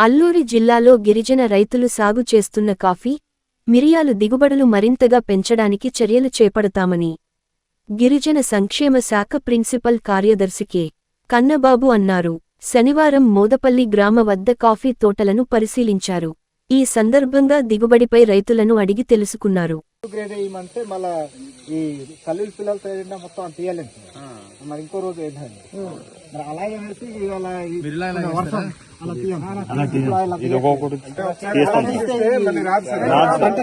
అల్లూరి జిల్లాలో గిరిజన రైతులు సాగు చేస్తున్న కాఫీ మిరియాలు దిగుబడులు మరింతగా పెంచడానికి చర్యలు చేపడతామని గిరిజన సంక్షేమ శాఖ ప్రిన్సిపల్ కార్యదర్శి కె. కన్నబాబు అన్నారు. శనివారం మోదపల్లి గ్రామ వద్ద కాఫీ తోటలను పరిశీలించారు. ఈ సందర్భంగా దిగుబడిపై రైతులను అడిగి తెలుసుకున్నారు. గ్రేడ్ వేయమంటే మళ్ళా ఈ కల్లుల పిల్లలు తయారైనా మొత్తం అంత తీయాలండి మరి ఇంకో రోజు మరి అనేసి ఇవాళ ఈ వర్షం అలా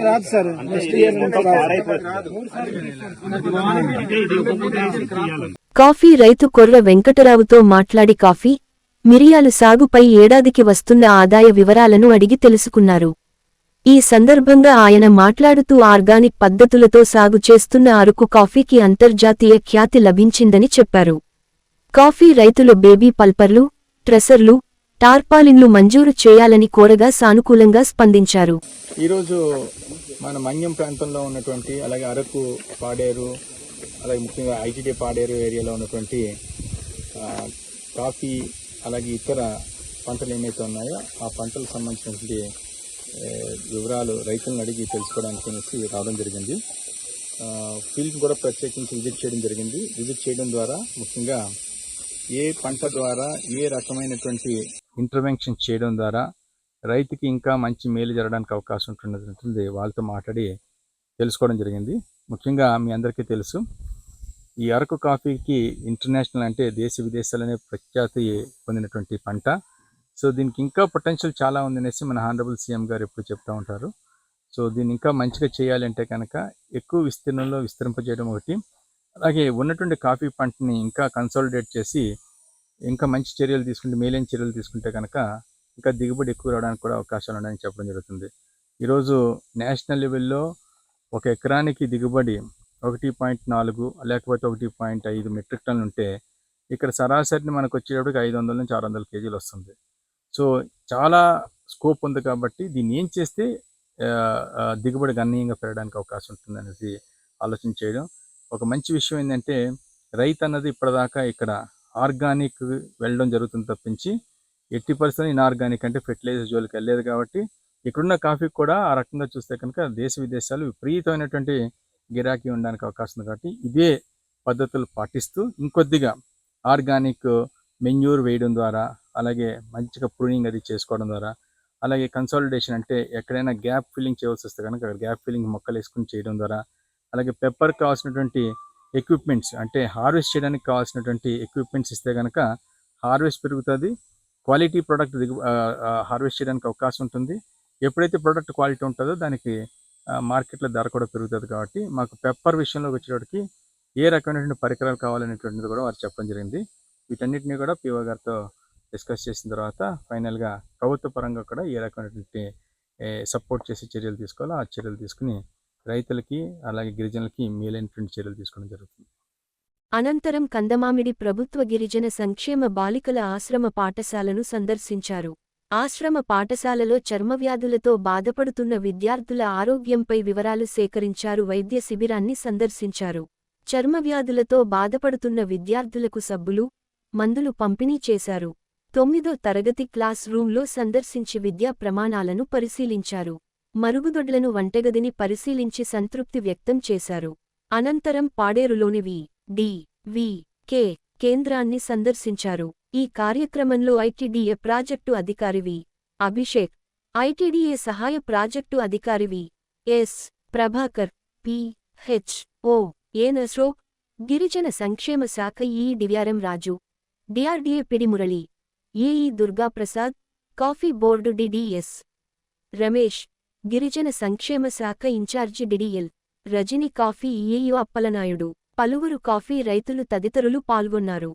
రాదు సార్. Next year. కాఫీ రైతు కొర్ర వెంకటరావుతో మాట్లాడి కాఫీ మిరియాలు సాగుపై ఏడాదికి వస్తున్న ఆదాయ వివరాలను అడిగి తెలుసుకున్నారు. ఈ సందర్భంగా ఆయన మాట్లాడుతూ ఆర్గానిక్ పద్ధతులతో సాగు చేస్తున్న అరకు కాఫీకి అంతర్జాతీయ ఖ్యాతి లభించిందని చెప్పారు. కాఫీ రైతులు బేబీ పల్పర్లు ట్రెసర్లు టార్పాలిన్లు మంజూరు చేయాలని కోరగా సానుకూలంగా స్పందించారు. ఈరోజు మన మన్యం ప్రాంతంలో ఉన్నటువంటి అలాగే అరకు పాడేరు అలాగే ముఖ్యంగా ఐటీడీ పాడేరు ఏరియాలో ఉన్నటువంటి కాఫీ అలాగే ఇతర పంటలు ఏమైతే ఉన్నాయో ఆ పంటలకు సంబంధించినటువంటి వివరాలు రైతులను అడిగి తెలుసుకోవడానికి అనేసి రావడం జరిగింది. ఫీల్డ్ కూడా ప్రత్యేకించి విజిట్ చేయడం జరిగింది. విజిట్ చేయడం ద్వారా ముఖ్యంగా ఏ పంట ద్వారా ఏ రకమైనటువంటి ఇంటర్వెన్షన్ చేయడం ద్వారా రైతుకి ఇంకా మంచి మేలు జరగడానికి అవకాశం ఉంటున్నది వాళ్ళతో మాట్లాడి తెలుసుకోవడం జరిగింది. ముఖ్యంగా మీ అందరికీ తెలుసు ఈ అరకు కాఫీకి ఇంటర్నేషనల్ అంటే దేశ విదేశాలనే ప్రఖ్యాతి పొందినటువంటి పంట. సో దీనికి ఇంకా పొటెన్షియల్ చాలా ఉందనేసి మన హానరబుల్ సీఎం గారు ఎప్పుడు చెప్తూ ఉంటారు. సో దీన్ని ఇంకా మంచిగా చేయాలంటే కనుక ఎక్కువ విస్తీర్ణంలో విస్తరింపజేయడం ఒకటి. అలాగే ఉన్నటువంటి కాఫీ పంటని ఇంకా కన్సాలిడేట్ చేసి ఇంకా మంచి చర్యలు తీసుకుంటే మేలైన చర్యలు తీసుకుంటే కనుక ఇంకా దిగుబడి ఎక్కువ రావడానికి కూడా అవకాశాలు ఉన్నాయని చెప్పడం జరుగుతుంది. ఈరోజు నేషనల్ లెవెల్లో ఒక ఎకరానికి దిగుబడి ఒకటి పాయింట్ నాలుగు లేకపోతే ఒకటి పాయింట్ ఐదు మెట్రిక్ టన్నులు ఉంటే ఇక్కడ సరాసరిని మనకు వచ్చేటప్పటికి ఐదు వందల నుంచి ఆరు వందల కేజీలు వస్తుంది. సో చాలా స్కోప్ ఉంది కాబట్టి దీన్ని ఏం చేస్తే దిగుబడి గణనీయంగా పెరగడానికి అవకాశం ఉంటుంది అనేది ఆలోచన చేయడం. ఒక మంచి విషయం ఏంటంటే రైతు అన్నది ఇప్పటిదాకా ఇక్కడ ఆర్గానిక్ వెళ్ళడం జరుగుతుంది తప్పించి ఎట్టి పరిస్థితుల్లో ఇన్ఆర్గానిక్ అంటే ఫెర్టిలైజర్ జోలికి వెళ్ళలేదు కాబట్టి ఇక్కడున్న కాఫీ కూడా ఆ రకంగా చూస్తే కనుక దేశ విదేశాలు విపరీతమైనటువంటి గిరాకీ ఉండడానికి అవకాశం ఉంది కాబట్టి ఇదే పద్ధతులు పాటిస్తూ ఇంకొద్దిగా ఆర్గానిక్ మెన్యూర్ వేయడం ద్వారా అలాగే మంచిగా ప్రూనింగ్ అది చేసుకోవడం ద్వారా అలాగే కన్సాలిడేషన్ అంటే ఎక్కడైనా గ్యాప్ ఫిల్లింగ్ చేయవలసి వస్తే కనుక అక్కడ గ్యాప్ ఫిల్లింగ్ మొక్కలు వేసుకుని చేయడం ద్వారా అలాగే పెప్పర్ కావాల్సినటువంటి ఎక్విప్మెంట్స్ అంటే హార్వెస్ట్ చేయడానికి కావాల్సినటువంటి ఎక్విప్మెంట్స్ ఇస్తే కనుక హార్వెస్ట్ పెరుగుతుంది క్వాలిటీ ప్రోడక్ట్ దిగు హార్వెస్ట్ చేయడానికి అవకాశం ఉంటుంది. ఎప్పుడైతే ప్రోడక్ట్ క్వాలిటీ ఉంటుందో దానికి మార్కెట్లో ధర కూడా పెరుగుతుంది కాబట్టి మాకు పెప్పర్ విషయంలో వచ్చేటప్పటికి ఏ రకమైనటువంటి పరికరాలు కావాలనేటువంటిది కూడా వారు చెప్పడం జరిగింది. వీటన్నిటిని కూడా పిఓ గారితో డిస్కస్ చేసిన తర్వాత ఫైనల్గా ప్రభుత్వ పరంగా కూడా ఏ రకమైనటువంటి సపోర్ట్ చేసే చర్యలు తీసుకోవాలో ఆ చర్యలు తీసుకుని రైతులకి అలాగే గిరిజనులకి మేలైనటువంటి చర్యలు తీసుకోవడం జరుగుతుంది. అనంతరం కందమామిడి ప్రభుత్వ గిరిజన సంక్షేమ బాలికల ఆశ్రమ పాఠశాలను సందర్శించారు. ఆశ్రమ పాఠశాలలో చర్మవ్యాధులతో బాధపడుతున్న విద్యార్థుల ఆరోగ్యంపై వివరాలు సేకరించారు వైద్య శిబిరాన్ని సందర్శించారు. చర్మవ్యాధులతో బాధపడుతున్న విద్యార్థులకు సబ్బులు మందులు పంపిణీ చేశారు. తొమ్మిదో తరగతి క్లాస్ రూంలో సందర్శించి విద్యా ప్రమాణాలను పరిశీలించారు. మరుగుదొడ్లను వంటగదిని పరిశీలించి సంతృప్తి వ్యక్తం చేశారు. అనంతరం పాడేరులోని వి డి వి కె కేంద్రాన్ని సందర్శించారు. ఈ కార్యక్రమంలో ఐటీడీఏ ప్రాజెక్టు అధికారి వి అభిషేక్ ఐటీడీఏ సహాయ ప్రాజెక్టు అధికారి V S Prabhakar P H O N Ashok గిరిజన సంక్షేమ శాఖ ఈ డివ్యారం Raju DRDA పిడిమురళి AE Durgaprasad? Coffee board DDS Ramesh గిరిజన సంక్షేమ శాఖ ఇన్ఛార్జి డిడిఎల్ రజని కాఫీ ఈఏయు అప్పలనాయుడు. పలువురు కాఫీ రైతులు తదితరులు పాల్గొన్నారు.